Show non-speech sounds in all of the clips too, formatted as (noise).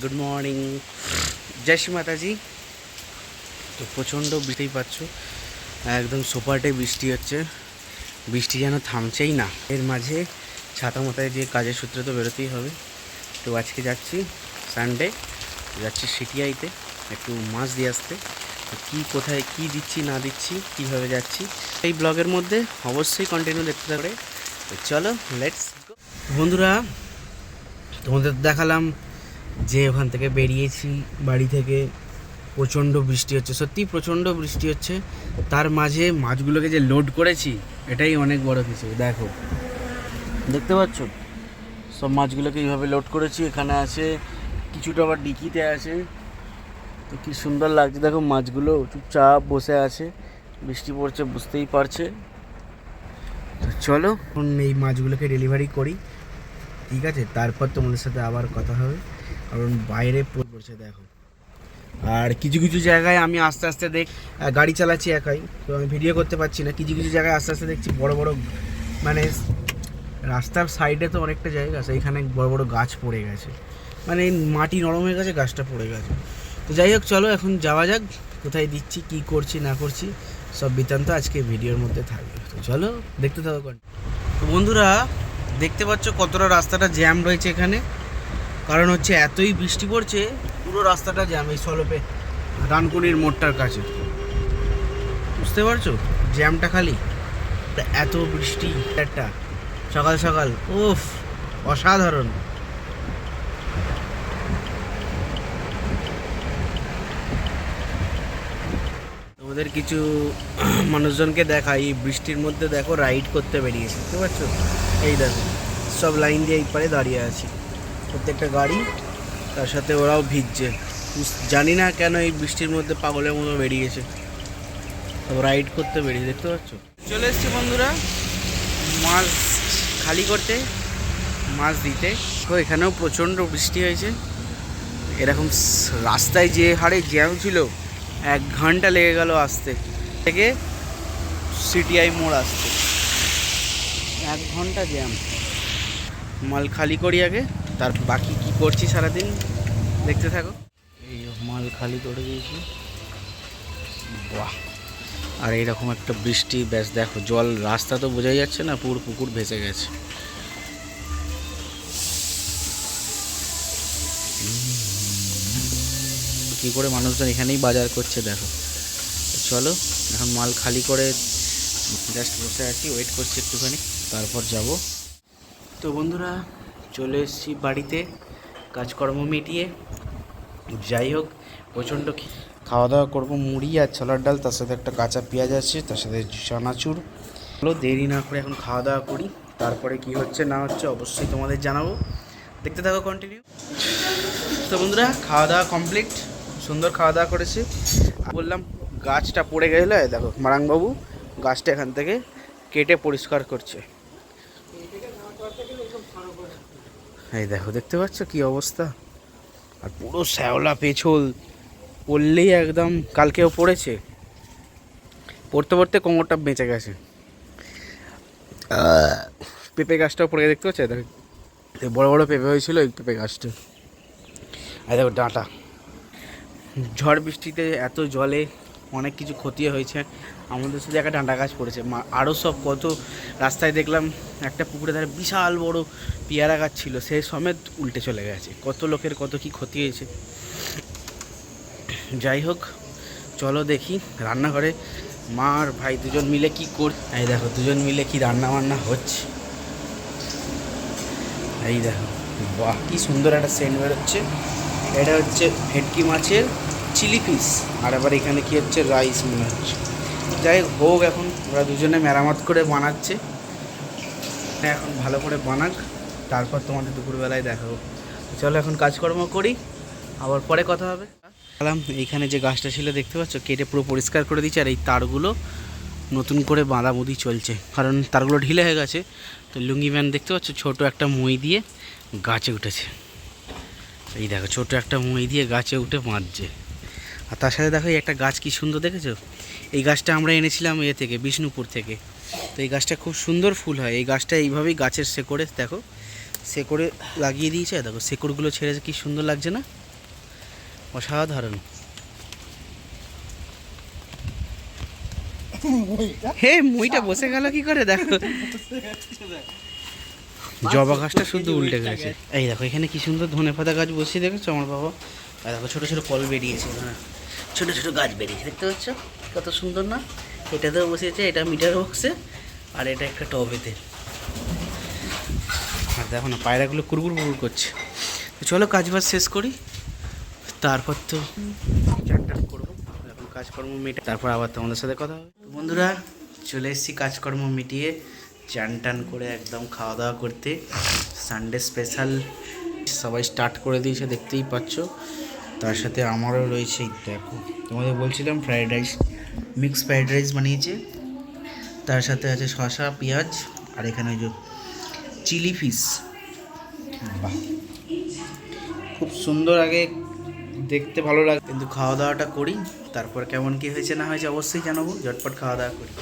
Good morning জয় মাতাজি তো প্রচণ্ড বৃষ্টি পাচ্ছ। একদম সোপাটে বৃষ্টি হচ্ছে। বৃষ্টি যেন থামছেই না। এর মাঝে ছাতা মাথায় যে কাজের সূত্রে তো বেরোতেই হবে। তো আজকে যাচ্ছি সানডে যাচ্ছি সিটিআইতে একটু মাছ দিয়ে আসতে। কী কোথায়, কি দিচ্ছি, না দিচ্ছি, কীভাবে যাচ্ছি, এই ব্লগের মধ্যে অবশ্যই কন্টিনিউ দেখতে পারে চলো লেটস বন্ধুরা তোমাদের দেখালাম যে ওখান থেকে বেরিয়েছি, বাড়ি থেকে। প্রচণ্ড বৃষ্টি হচ্ছে, সত্যি প্রচণ্ড বৃষ্টি হচ্ছে। তার মাঝে মাছগুলোকে যে লোড করেছি, এটাই অনেক বড় কিছু, দেখো। দেখতে পাচ্ছ? সব মাছগুলোকে এইভাবে লোড করেছি, এখানে আছে, কিছুটা আবার ডিকিতে আছে। তো কি সুন্দর লাগছে, দেখো মাছগুলো চুপচাপ বসে আছে। বৃষ্টি পড়ছে, বুঝতেই পারছে। তো চলো, এখন এই মাছগুলোকে ডেলিভারি করি। ঠিক আছে, তারপর তোমাদের সাথে আবার কথা হবে। কারণ বাইরে পড়ছে, দেখো। আর কিছু কিছু জায়গায় আমি আস্তে আস্তে দেখ গাড়ি চালাচ্ছি একাই, তো আমি ভিডিও করতে পারছি না। কিছু কিছু জায়গায় আস্তে আস্তে দেখছি বড় বড় মানে রাস্তার সাইডে তো অনেকটা জায়গা সেইখানে বড় বড় গাছ পড়ে গেছে। মানে মাটি নরম হয়ে গেছে, গাছটা পড়ে গেছে। তো যাই হোক, চলো এখন যাওয়া যাক, কোথায় দিচ্ছি, কি করছি, না করছি, সব বৃত্তান্ত আজকে ভিডিওর মধ্যে থাকবে। তো চলো, দেখতে থাকো তো বন্ধুরা দেখতে পাচ্ছ কতটা রাস্তাটা জ্যাম রয়েছে এখানে। কারণ হচ্ছে এতই বৃষ্টি পড়ছে, পুরো রাস্তাটা জ্যাম এই সলপে, ডানকুনির মোড়টার কাছে। বুঝতে পারছ? জ্যামটা খালি। এত বৃষ্টি, একটা সকাল সকাল, উফ, অসাধারণ। ওদের কিছু (clears throat) মানুষজনকে দেখা, এই বৃষ্টির মধ্যে দেখো রাইড করতে বেরিয়েছে বুঝতে পারছ এই দেখো, সব লাইন দিয়ে এই পারে দাঁড়িয়ে আছে। প্রত্যেকটা গাড়ি, তার সাথে ওরাও ভিজছে। জানি না কেন এই বৃষ্টির মধ্যে পাগলের মতো বেরিয়েছে। সব রাইড করতে বেরিয়ে দেখতে পাচ্ছ? চলে এসছি বন্ধুরা, মাছ খালি করতে, মাছ দিতে। তো এখানেও প্রচণ্ড বৃষ্টি হয়েছে। এরকম রাস্তায় যে হারে জ্যাম ছিল এক ঘণ্টা লেগে গেল আসতে। থেকে সিটিআই মোড় আসতে। এক ঘণ্টা জ্যাম মাল খালি করি আগে, তার বাকি কি করছি সারাদিন দেখতে থাকো। এই মাল খালি করে দিয়েছি। বাহ। আর এইরকম একটা বৃষ্টি, ব্যাস দেখো, জল রাস্তা তো বোঝাই যাচ্ছে না, পুরো পুকুর ভেসে গেছে। কি করে মানুষজন এখানেই বাজার করছে, দেখো। চলো, এখন মাল খালি করে জাস্ট বসে আছি ওয়েট করছি একটুখানি, তারপর যাব। তো বন্ধুরা, চলে এসেছি বাড়িতে, কাজকর্ম মিটিয়ে। যাই হোক, প্রচণ্ড খাওয়া দাওয়া করব, মুড়ি আর ছোলার ডাল, তার সাথে একটা কাঁচা পেঁয়াজ আছে, তার সাথে চানাচুর। হলো দেরি না করে এখন খাওয়া দাওয়া করি। তারপরে কি হচ্ছে, না হচ্ছে, অবশ্যই তোমাদের জানাব। দেখতে থাকো কন্টিনিউ তো বন্ধুরা খাওয়া দাওয়া কমপ্লিট সুন্দর খাওয়া দাওয়া করেছি। বললাম, গাছটা পড়ে গেলে দেখো, মারাংবাবু গাছটা এখান থেকে কেটে পরিষ্কার করছে। এই দেখো, দেখতে পাচ্ছ কি অবস্থা? আর পুরো শ্যাওলা পেছল, পড়লেই একদম কালকেও পড়েছে। পড়তে পড়তে কোমরটা বেঁচে গেছে। পেঁপে গাছটাও পড়ে দেখতে পাচ্ছ? দেখো বড় বড় পেঁপে হয়েছিল, এই পেঁপে গাছটা। আর দেখো, ডাঁটা। ঝড় বৃষ্টিতে এত জলে অনেক কিছু ক্ষতি হয়েছে। আমাদের শুধু একটা ডাঁটা গাছ পড়েছে। আরও সব কত রাস্তায় দেখলাম, একটা পুকুরে ধারে বিশাল বড় পেয়ারা গাছ ছিল, সে সমেত উল্টে চলে গেছে। কত লোকের কত কি ক্ষতি হয়েছে। যাই হোক, চলো দেখি রান্নাঘরে। মা আর ভাই দুজন মিলে কি কর, এই দেখো, দুজন মিলে কি রান্না বান্না হচ্ছে। এই দেখো, বাহ, কি সুন্দর একটা সেন্ট বেরোচ্ছে। এটা হচ্ছে ভেটকি মাছের চিলি পিস। আর আবার এখানে কি হচ্ছে? রাইস মনে হচ্ছে। যাই হোক, এখন ওরা দুজনে মেরামত করে বানাচ্ছে। এখন ভালো করে বানাক, তারপর তোমাদের দুপুরবেলায় দেখাবো। চলো এখন কাজকর্ম করি, আবার পরে কথা হবে। বললাম এইখানে যে গাছটা ছিল দেখতে পাচ্ছ? কেটে পুরো পরিষ্কার করে দিচ্ছে আর এই তারগুলো নতুন করে বাঁধাবুদি চলছে। কারণ তারগুলো ঢিলে হয়ে গেছে, তো লুঙ্গি ম্যান দেখতে পাচ্ছ? ছোট একটা মই দিয়ে গাছে উঠেছে। এই দেখো ছোট একটা মই দিয়ে গাছে উঠে বাঁধছে। আর তার সাথে দেখো একটা গাছ কি সুন্দর দেখেছ? এই গাছটা আমরা এনেছিলাম এ থেকে বিষ্ণুপুর থেকে। তো এই গাছটা খুব সুন্দর ফুল হয়। এই গাছটা এইভাবেই গাছের শেকড়ে দেখো শেকড়ে লাগিয়ে দিয়েছে। দেখো শেকড়গুলো ছেড়েছে কি সুন্দর লাগছে না? অসাধারণ। হে মুইটা বসে গেল কি করে? দেখো। জবা গাছটা শুধু উল্টে গেছে। এই দেখো এখানে কি সুন্দর ধনে পাতা গাছ বসিয়ে দেখেছ আমার বাবা? আর দেখো ছোটো ছোটো কল বেরিয়েছে হ্যাঁ। ছোটো ছোটো গাছ বেরিয়েছে দেখতে পাচ্ছ? কত সুন্দর না? এটাতেও বসিয়েছে এটা মিটার বক্সে আর এটা একটা টবেতে আর দেখো না পায়রাগুলো কুরকুর কুরকুর করছে। তো চলো কাজ বাজ শেষ করি। তারপর তো চান টান করব। এখন কাজকর্ম মিটে তারপর আবার তোমাদের সাথে কথা হবে। বন্ধুরা চলে এসেছি কাজকর্ম মিটিয়ে। চান টান করে একদম খাওয়া দাওয়া করতে। সানডে স্পেশাল সবাই স্টার্ট করে দিয়েছে, দেখতেই পাচ্ছ। তার সাথে আমারও রয়েছে, দেখো। তোমাদের বলছিলাম fried rice mix fried rice বানিয়েছে। তার সাথে আছে শসা, পেঁয়াজ, আর এখানে যে চিলি ফিস খুব সুন্দর আগে দেখতে ভালো লাগে কিন্তু খাওয়া দাওয়াটা করি, তারপর কেমন কি হয়েছে না হয়েছে অবশ্যই জানাব। ঝটপট খাওয়া দাওয়া করি।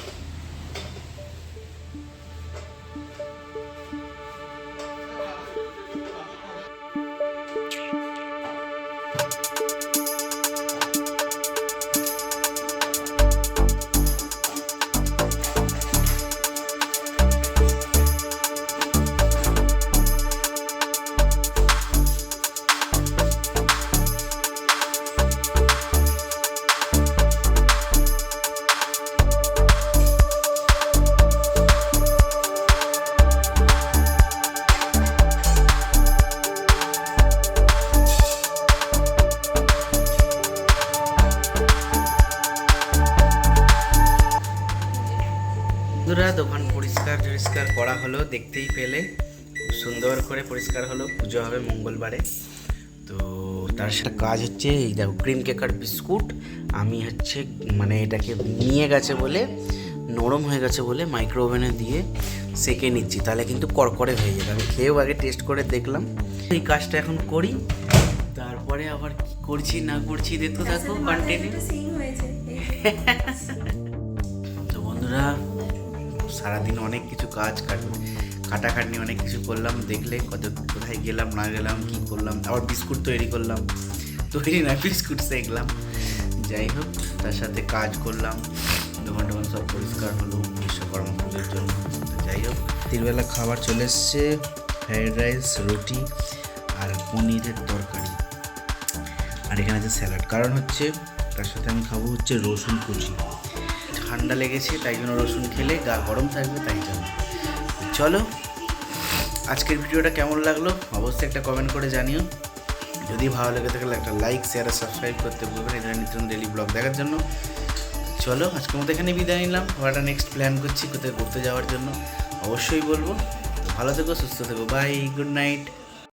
বন্ধুরা দোকান পরিষ্কার টরিষ্কার করা হলো দেখতেই পেলে। খুব সুন্দর করে পরিষ্কার হলো পুজো হবে মঙ্গলবারে। তো তার সাথে কাজ হচ্ছে এই দেখো ক্রিম কেকার বিস্কুট আমি হচ্ছে মানে এটাকে নিয়ে গেছে বলে নরম হয়ে গেছে বলে মাইক্রো ওভেনে দিয়ে সেকে নিচ্ছি। তাহলে কিন্তু কড়কড়ে হয়ে যাবে। আমি খেয়েও আগে টেস্ট করে দেখলাম। এই কাজটা এখন করি। তারপরে আবার কি করছি না করছি দেখতে থাকো কন্টিনিউ (laughs) তো বন্ধুরা সারাদিন অনেক কিছু কাজ কাট খাটাখাটনি অনেক কিছু করলাম, দেখলে কত কোথায় গেলাম, না গেলাম, কি করলাম, আবার বিস্কুট তৈরি করলাম, তৈরি না, বিস্কুট সেঁকলাম। যাই হোক, তার সাথে কাজ করলাম, দোকান টোকান সব পরিষ্কার হলো, বিশ্বকর্মা পুজোর জন্য। যাই হোক, তিনবেলা খাবার চলে এসছে, ফ্রাইড রাইস, রুটি আর পনিরের তরকারি। আর এখানে আছে স্যালাড। কারণ হচ্ছে, তার সাথে আমি খাব হচ্ছে রসুন কুচি। ঠান্ডা লেগেছে, তাই জন্য রসুন খেলে, গা গরম থাকবে, তাই জন্য। চলো, আজকের ভিডিওটা কেমন লাগল অবশ্যই একটা কমেন্ট করে জানিও। যদি ভালো লেগে থাকলে একটা লাইক শেয়ার আর সাবস্ক্রাইব করতে ভুলবেন ধরনের নিত্য ডেলি ব্লগ দেখার জন্য। চলো, আজকের মতো এখানে বিদায় নিলাম। একটা নেক্সট প্ল্যান করছি, কোথায় ঘুরতে যাওয়ার জন্য। অবশ্যই বলব। ভালো থেকো, সুস্থ থেকো। Bye good night